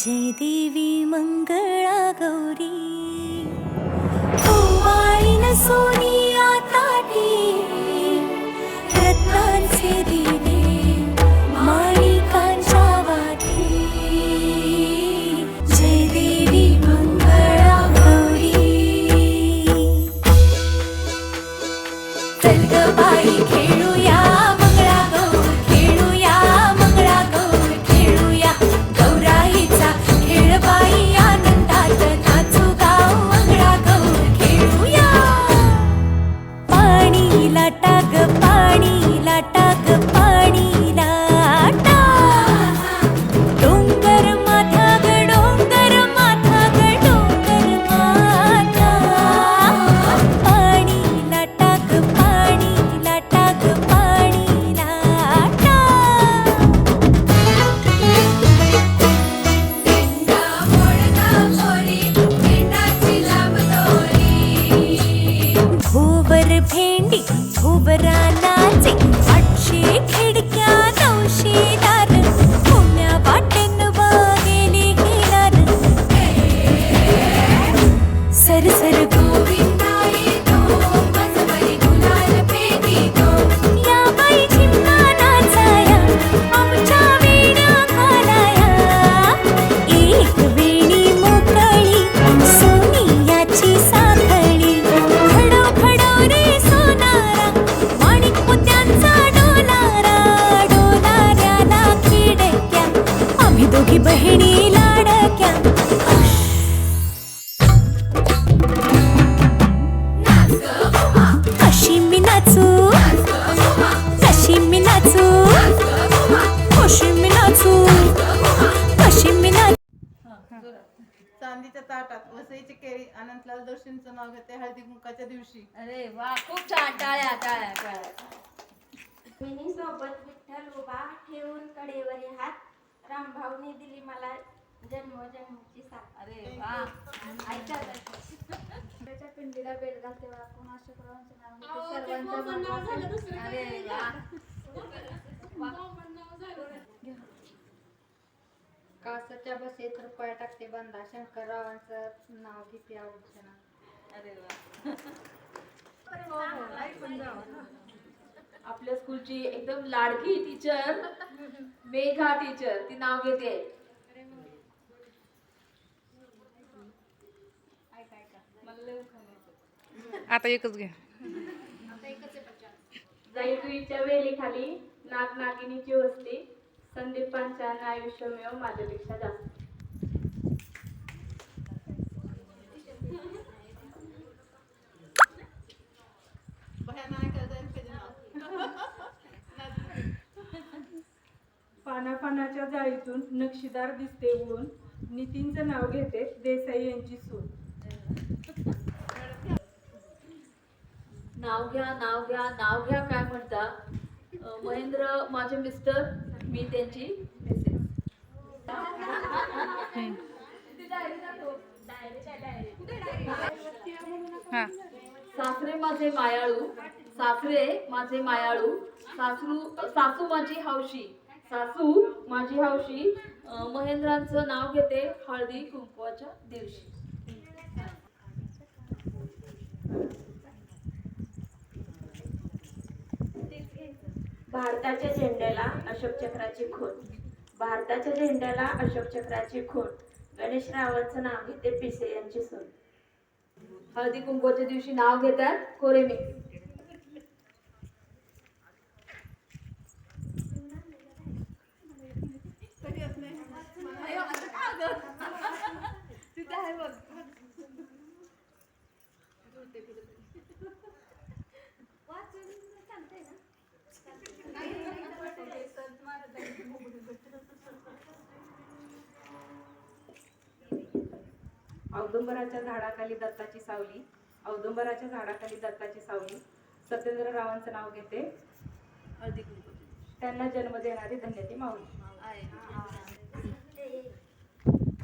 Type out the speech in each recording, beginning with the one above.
விஜய் தேவி மங்களா கௌரி பூவாயின சோனி चांदीच्या ताटात वसईची केळी अनंतलाल जोशींचं नाव घेते हळदी कुंकाच्या दिवशी. अरे वा खूप छान टाळ्या टाळ्या टाळ्या. सोबत विठ्ठल उभा ठेवून कडेवरी हात. रामभाऊने दिली मला जन्मोजन्मीची साथ. अरे वा. ऐका त्याच्या पिंडीला बेल घालते वाकून शुक्रवांचे नाव घेते? सर्वांचा अरे वा. कासाच्या बसेत रुपया टाकते बंदा. शंकररावांचं नाव घेते आवडतं अरे वा. आपल्या स्कूलची एकदम लाडकी टीचर मेघा टीचर ती नाव घेते. आता एकच घ्या जाईजुईच्या वेलीखाली नाग नागिनीची वस्ती संदीपांच्या आयुष्यमेव माझ्यापेक्षा जास्त. भया नाही का जाईल कधी नाव पाना पानाच्या जाळीतून नक्षीदार दिसते ऊन. नितीनचं नाव घेते देसाई यांची सून. नाव घ्या नाव घ्या नाव घ्या काय म्हणता? महेंद्र माझे मिस्टर मी त्यांची मिसेस हा. सासरे माझे मायाळू सासरे माझे मायाळू सासू सासू माझी हौशी सासू माझी हौशी महेंद्रांचं नाव घेते हळदी कुंकवाच्या दिवशी. भारताच्या झेंड्याला अशोक चक्राची खून. भारताच्या झेंड्याला अशोक चक्राची खून. गणेश रावांचं नाव घेते पिसे यांची सून. हळदी कुंकवाच्या दिवशी नाव घेतात कोरेमी कधी येत नाही अयो, आता का गं? तिथे आहे बघ जुळते कुठेतरी. औदुंबराच्या झाडाखाली दत्ताची सावली. औदुंबराच्या झाडाखाली दत्ताची सावली. सत्येंद्र रावांचं नाव घेते. त्यांना जन्म देणारी धन्यती माऊली.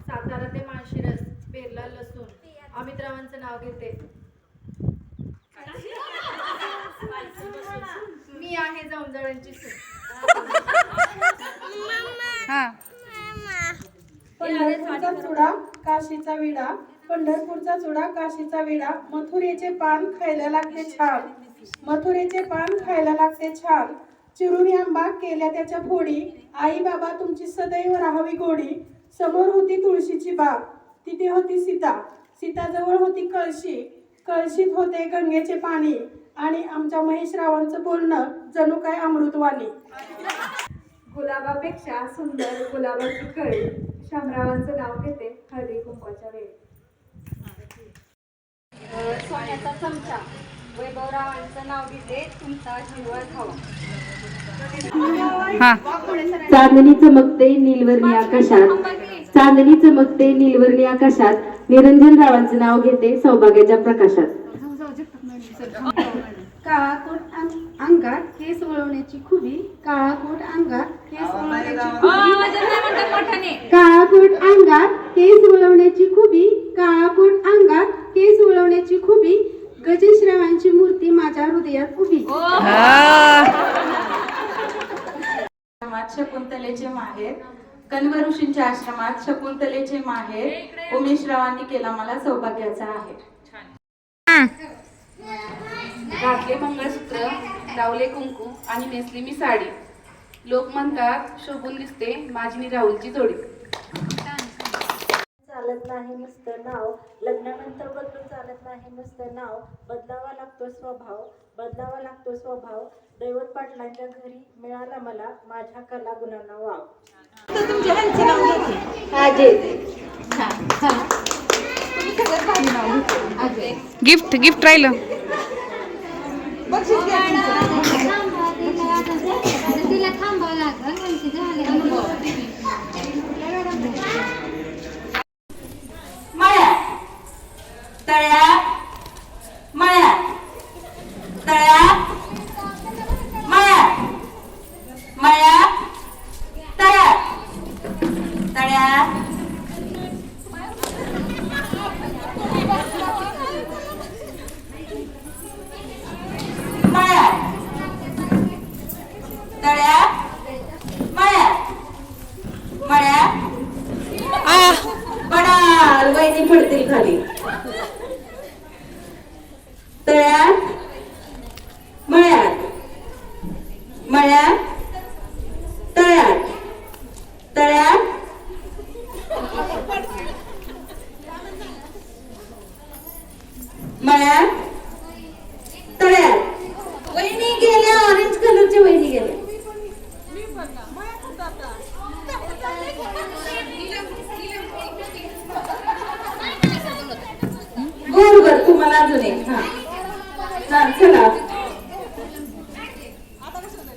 सातारा ते माळशिरस पेरला लसूण. अमित रावांचं नाव घेते. मी आहे जवळजवळची हा. पंढरपूरचा चुडा काशीचा विडा. पंढरपूरचा चुडा काशीचा विडा. मथुरेचे पान खायला लागते छान. मथुरेचे पान खायला लागते छान. चिरुणी आंबा केल्या त्याच्या फोडी. आई बाबा तुमची सदैव राहावी गोडी. समोर होती तुळशीची बाग. तिथे होती सीता. सीताजवळ होती कळशी. कळशीत होते गंगेचे पाणी. आणि आमच्या महेशरावांचं बोलणं जणू काय अमृतवाणी. गुलाबापेक्षा सुंदर गुलाबाची कळी शामरावांचं नाव घेते हळदी कुंकवाच्या वेळी. सोन्याचा चमचा. वैभवरावांचं नाव घेते तुमचा जीवा खावा. हा. चांदणी चमकते निलवर्णी आकाशात. चांदणी चमकते निलवर्णी आकाशात. निरंजन रावांचं नाव घेते सौभाग्याच्या प्रकाशात. काळा कोट अंग- अंगात केस वळवण्याची खुबी? काळा कोट अंगात केस वळवण्याची खुबी? काळा कोट अंगात केस वळवण्याची खुबी? काळा कोट अंगात केस वळवण्याची खुबी? गजेश्रावांची मूर्ती माझ्या हृदयात उभी. आश्रमात शकुंतलेचे माहेर. कण्व ऋषींच्या आश्रमात शकुंतलेचे माहेर. उमेशरावांनी केला मला सौभाग्याचा आहे. घातले मंगळसूत्र लावले कुंकू आणि नेसली मी साडी. लोक म्हणतात शोभून दिसते माझी राहुलची जोडी. चालत नाही नुसतं नाव. लग्नानंतर बदलून चालत नाही नुसतं नाव. बदलावा लागतो स्वभाव बदलावा लागतो स्वभाव. दैवत पाटलांच्या घरी मिळाला मला माझ्या कला गुणांना वाव. गिफ्ट गिफ्ट राहिलं तिला थांबावं लागलं मळ्यात तळ्यात मळ्यात तळ्यात मळ्यात मळ्यात तळ्यात तळ्यात मळ्यात तळ्यात मळ्यात मळ्यात पडाल वैनी पडतील खाली तळ्यात मळ्यात मळ्यात तळ्यात तळ्यात मळ्यात तळ्यात वहिनी गेल्या ऑरेंज कलरच्या वहिनी गेल्या तुम्हाला अजून एक हा. हा चला.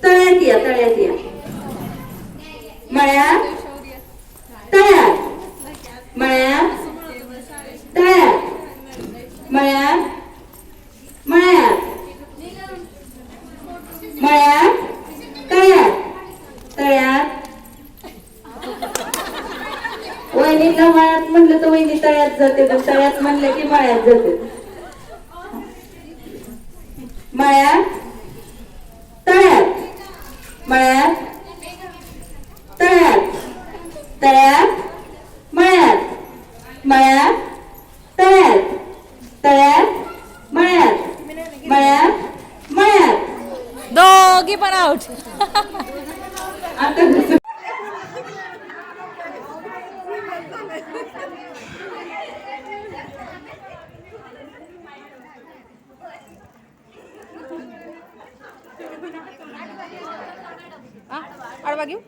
तळ्यात या तळ्यात या. मळ्यात? तळ्यात. मळ्यात? तळ्यात. मळ्यात? मळ्यात. मळ्यात? तळ्यात. तळ्यात? वहिनीला मळ्यात म्हणलं तर वहिनी तळ्यात जाते तर तळ्यात म्हणलं की मळ्यात जाते. मळ्यात? तळ्यात. मळ्यात? तळ्यात. तळ्यात? मळ्यात. मळ्यात? तळ्यात. तळ्यात? मळ्यात. मळ्यात? मळ्यात. दोघी पण आउट आता घेऊ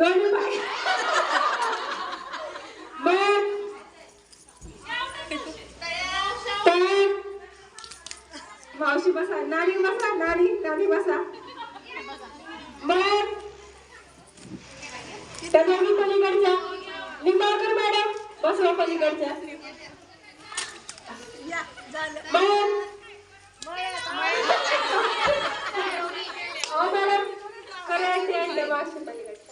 निंबाळकर मॅडम हा तळ्यात मळ्यात तळ्यात मावशी बसा नानी बसा नानी नानी बसा मळ्यात त्या दोन्ही पलीकडच्या निंबाळकर मॅडम बसवा पलीकडच्या मळ्यात अहो मॅडम करायचे आहे मावशी पलीकडच्या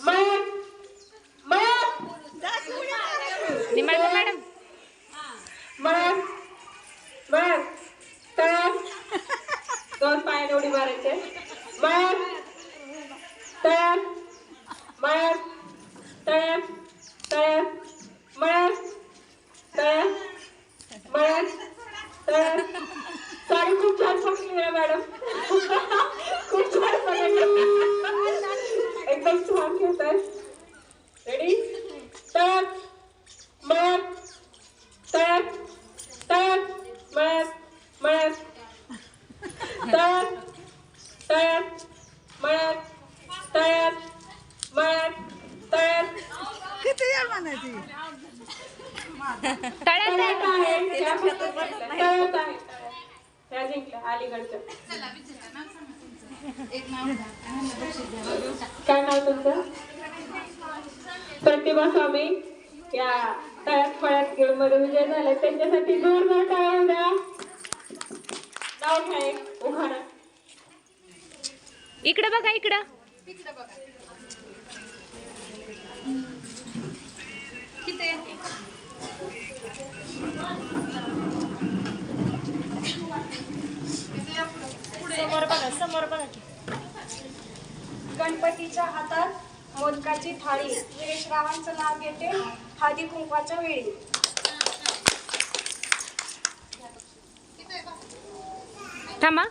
मळ्यात मळ्यात निंबाळकर मॅडम मळ्यात मळ्यात तळ्यात दोन पाय उडी मारायचे मळ्यात तळ्यात मळ्यात तळ्यात तळ्यात मळ्यात तळ्यात मळ्यात तळ्यात साडी खूप छान मॅडम. खूप छान एकदम छान घेत आहे रेडी तळ्यात मळ्यात तळ्यात तळ्यात मळ्यात मळ्यात तळ्यात तळ्यात मळ्यात तळ्यात मळ्यात तळ्यात तळ्यात आहे त्या फक्त तळ्यात आहे त्या जिंकल्या अलीकडच्या काय नाव तुमचं प्रतिभा स्वामी या तळ्यात फळ्यात गेममध्ये विजय झाले. त्यांच्यासाठी जोरदार टाळ्या द्या नाव एक उखाणा. इकडं बघा इकडं. गणपतीच्या हातात मोदकाची थाळी. गिरीश रावांचं नाव घेते हळदी कुंकवाच्या वेळी. थांबा.